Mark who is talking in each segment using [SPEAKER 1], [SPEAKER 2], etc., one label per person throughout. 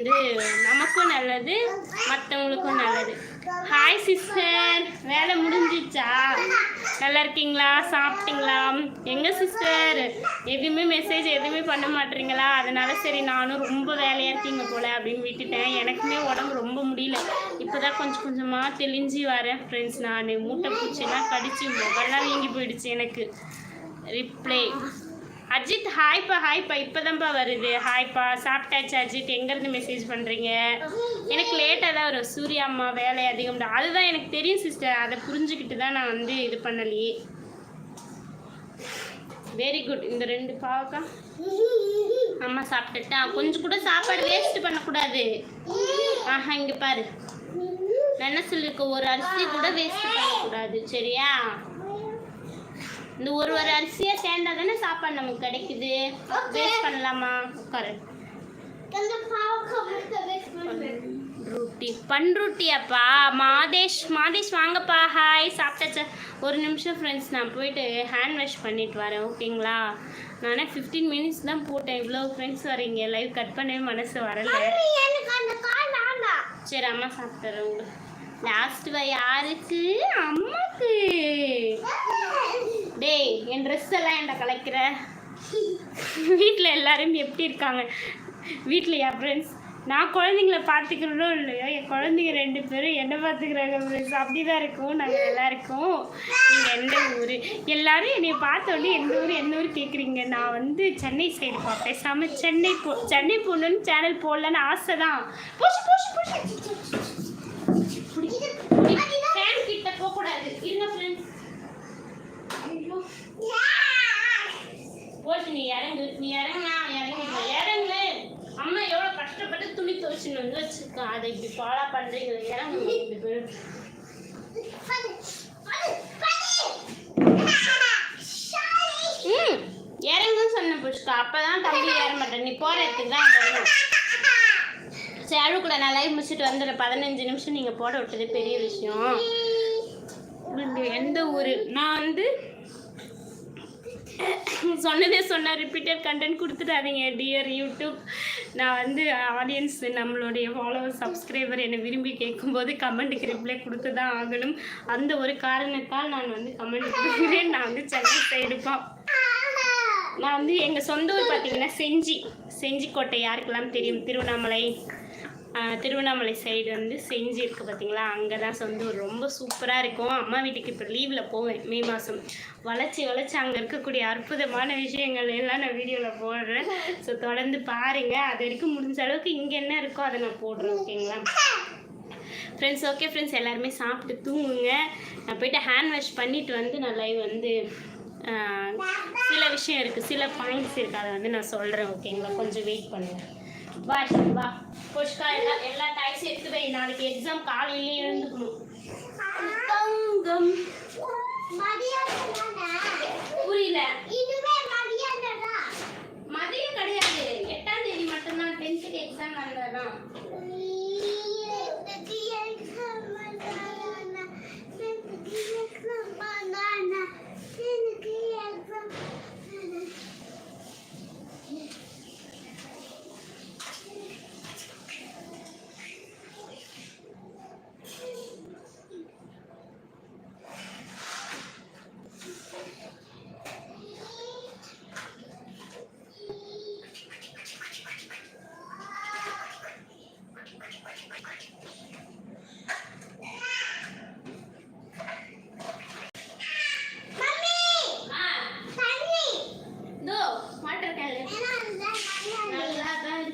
[SPEAKER 1] வந்து நமக்கும் நல்லது மற்றவங்களுக்கும் நல்லது. ஹாய் சிஸ்டர் வேலை முடிஞ்சிச்சா? நல்லா இருக்கீங்களா? சாப்பிட்டீங்களா? எங்கள் சிஸ்டர் எதுவுமே மெசேஜ் எதுவுமே பண்ண மாட்டீங்களா? அதனால சரி நானும் ரொம்ப வேலையாக இருக்கீங்க போல அப்படின்னு விட்டுட்டேன். எனக்குமே உடம்பு ரொம்ப முடியல. இப்போ தான் கொஞ்சம் கொஞ்சமாக தெளிஞ்சு வரேன் ஃப்ரெண்ட்ஸ் நான் மூட்டை பூச்சிலாம் கடிச்சு முகம்லாம் வீங்கி போயிடுச்சு எனக்கு. ரிப்ளை அஜித் ஹாய்ப்பா ஹாய்ப்பா இப்போதான்ப்பா வருது. ஹாய்ப்பா சாப்பிட்டாச்சு அஜித். எங்கேருந்து மெசேஜ் பண்ணுறீங்க எனக்கு லேட்டாக தான் வரும். சூர்யா அம்மா வேலை அதிகம். அதுதான் எனக்கு தெரியும் சிஸ்டர் அதை புரிஞ்சுக்கிட்டு தான் நான் வந்து இது பண்ணலையே வெரி குட் இந்த ரெண்டு பாவக்கா அம்மா சாப்பிட்டுட்டா. கொஞ்சம் கூட சாப்பாடு வேஸ்ட் பண்ணக்கூடாது. ஆஹா இங்கே பாரு. நான் என்ன சொல்லியிருக்கேன் ஒரு அரிசி கூட வேஸ்ட் பண்ணக்கூடாது. சரியா? இந்த ஒரு ஒரு அரிசியா சேர்ந்தா தானே சாப்பாடு நமக்கு கிடைக்குது? வேஸ்ட் பண்ணலாமா? உட்காரு. ரொட்டி பன்ருட்டியாப்பா மாதேஷ் மாதேஷ் வாங்கப்பா. ஹாய் சாப்பிட்டாச்சா? ஒரு நிமிஷம் ஃப்ரெண்ட்ஸ் நான் போயிட்டு ஹேண்ட் வாஷ் பண்ணிட்டு வரேன் ஓகேங்களா நானே ஃபிஃப்டீன் மினிட்ஸ் தான் போட்டேன். இவ்வளோ ஃப்ரெண்ட்ஸ் வரீங்க லைவ் கட் பண்ணவே மனசு வரல. சரி அம்மா சாப்பிட்டுறேன் உங்களுக்கு லாஸ்ட் யாருக்கு? அம்மாக்கு. டேய் என் ட்ரெஸ் எல்லாம் என்ன கலைக்கிற? வீட்டில் எல்லாரும் எப்படி இருக்காங்க? வீட்டில் என் ஃப்ரெண்ட்ஸ் நான் குழந்தைங்கள பார்த்துக்கிறனோ இல்லையோ என் குழந்தைங்க ரெண்டு பேரும் என்ன பார்த்துக்கிறாங்க ஃப்ரெண்ட்ஸ் அப்படி தான் இருக்கும் நாங்கள் எல்லாருக்கும் நீங்கள் எந்த ஊர்? எல்லாரும் என்னை பார்த்த உடனே எந்த ஊர் எந்த ஊர் கேட்குறீங்க நான் வந்து சென்னை சைடு பார்ப்பேன் பேசாமல் சென்னை போ சென்னை போகணுன்னு சேனல் போடலன்னு ஆசை தான் போச்சு போச்சு போச்சு. போச்சு நீ இறங்கு நீ இறங்கினா இறங்கு இறங்கு. அம்மா எவ்வளோ கஷ்டப்பட்டு துணி துவைச்சுன்னு வந்து வச்சிருக்கா. அதை இப்படி ஃபாலோ பண்ணுறீங்க இறங்கு ரெண்டு பேரும் ம் இறங்குன்னு சொன்ன புஷ்கா. அப்பதான் தம்பி ஏற மாட்டேன். நீ போகிற இடத்துக்கு தான் வரணும் சரி அழுக்குள்ள நான் லைவ் முடிச்சுட்டு வந்துடுறேன். பதினஞ்சு நிமிஷம் நீங்கள் போட விட்டது பெரிய விஷயம். எந்த ஊர்? நான் வந்து சொன்னதே சொன்ன ரிப்பீட்டட் கண்டென்ட் கொடுத்துட்டாதீங்க டியர் யூடியூப் நான் வந்து ஆடியன்ஸ் நம்மளுடைய ஃபாலோவர் சப்ஸ்கிரைபர் என்னை விரும்பி கேட்கும்போது கமெண்ட்டுக்கு ரிப்ளை கொடுத்து தான் ஆகணும். அந்த ஒரு காரணத்தால் நான் வந்து கமெண்ட் கொடுக்குறேன். நான் வந்து சென்னை சைடுப்பா நான் வந்து எங்கள் சொந்த ஊர் பார்த்தீங்கன்னா செஞ்சி. செஞ்சிக்கோட்டை யாருக்கெல்லாம் தெரியும்? திருவண்ணாமலை. திருவண்ணாமலை சைடு வந்து செஞ்சு இருக்குது பார்த்தீங்களா அங்கே தான் சொந்த ஊர். ரொம்ப சூப்பராக இருக்கும். அம்மா வீட்டுக்கு இப்போ லீவில் போவேன் மே மாதம் வளைச்சி வளைச்சி அங்கே இருக்கக்கூடிய அற்புதமான விஷயங்கள் எல்லாம் நான் வீடியோவில் போடுறேன். ஸோ தொடர்ந்து பாருங்கள் அது வரைக்கும் முடிஞ்ச அளவுக்கு இங்கே என்ன இருக்கோ அதை நான் போடுறேன் ஓகேங்களா ஃப்ரெண்ட்ஸ் ஓகே ஃப்ரெண்ட்ஸ் எல்லாருமே சாப்பிட்டு தூங்குங்க. நான் போயிட்டு ஹேண்ட் வாஷ் பண்ணிவிட்டு வந்து நான் லைவ் வந்து சில விஷயம் இருக்குது சில பாயிண்ட்ஸ் இருக்குது அதை வந்து நான் சொல்கிறேன் ஓகேங்களா கொஞ்சம் வெயிட் பண்ணுங்கள் வா வா புஷ்கா எல்லா எல்லா டைஸ் எடுத்து வை நாளைக்கு எக்ஸாம் காலையிலே எழுந்துக்கணும். தங்கம். புரியல.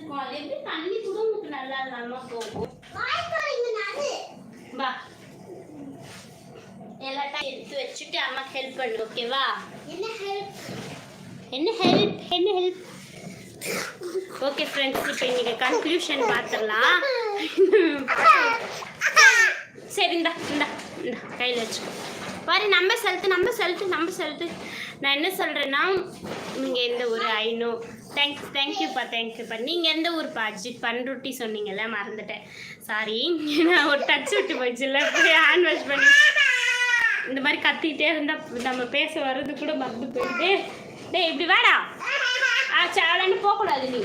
[SPEAKER 1] இருக்கும் அது எப்படி தண்ணி கூட நல்லா இல்லாம போகும்? வா. எல்லாத்தையும் எடுத்து வச்சுட்டு அம்மாக்கு ஹெல்ப் பண்ணு ஓகேவா என்ன ஹெல்ப் என்ன ஹெல்ப் ஓகே ஃப்ரெண்ட்ஸ் இப்போ இன்னைக்கு கன்க்ளூஷன் பார்த்துடலாம் சரி இந்தா இந்தா இந்தா கையில் வச்சுக்கோ. பாரு நம்ம செலுத்து நம்ம செலுத்து நம்ம செலுத்து நான் என்ன சொல்கிறேன்னா நீங்கள் எந்த ஊர்? ஐநோ தேங்க்ஸ் தேங்க்யூப்பா தேங்க்யூப்பா நீங்கள் எந்த ஊர்ப்பா அஜித் பண்ருட்டி சொன்னீங்கல்ல மறந்துட்டேன். சாரி நான் ஒரு டச் விட்டு போயிடுச்சுல்ல போய் ஹேண்ட் வாஷ் பண்ணி. இந்த மாதிரி கத்திக்கிட்டே இருந்தால் நம்ம பேச வர்றது கூட மறந்து போயிட்டு டேய் இப்படி வாடா. ஆ சாலன்னு போகக்கூடாது நீ.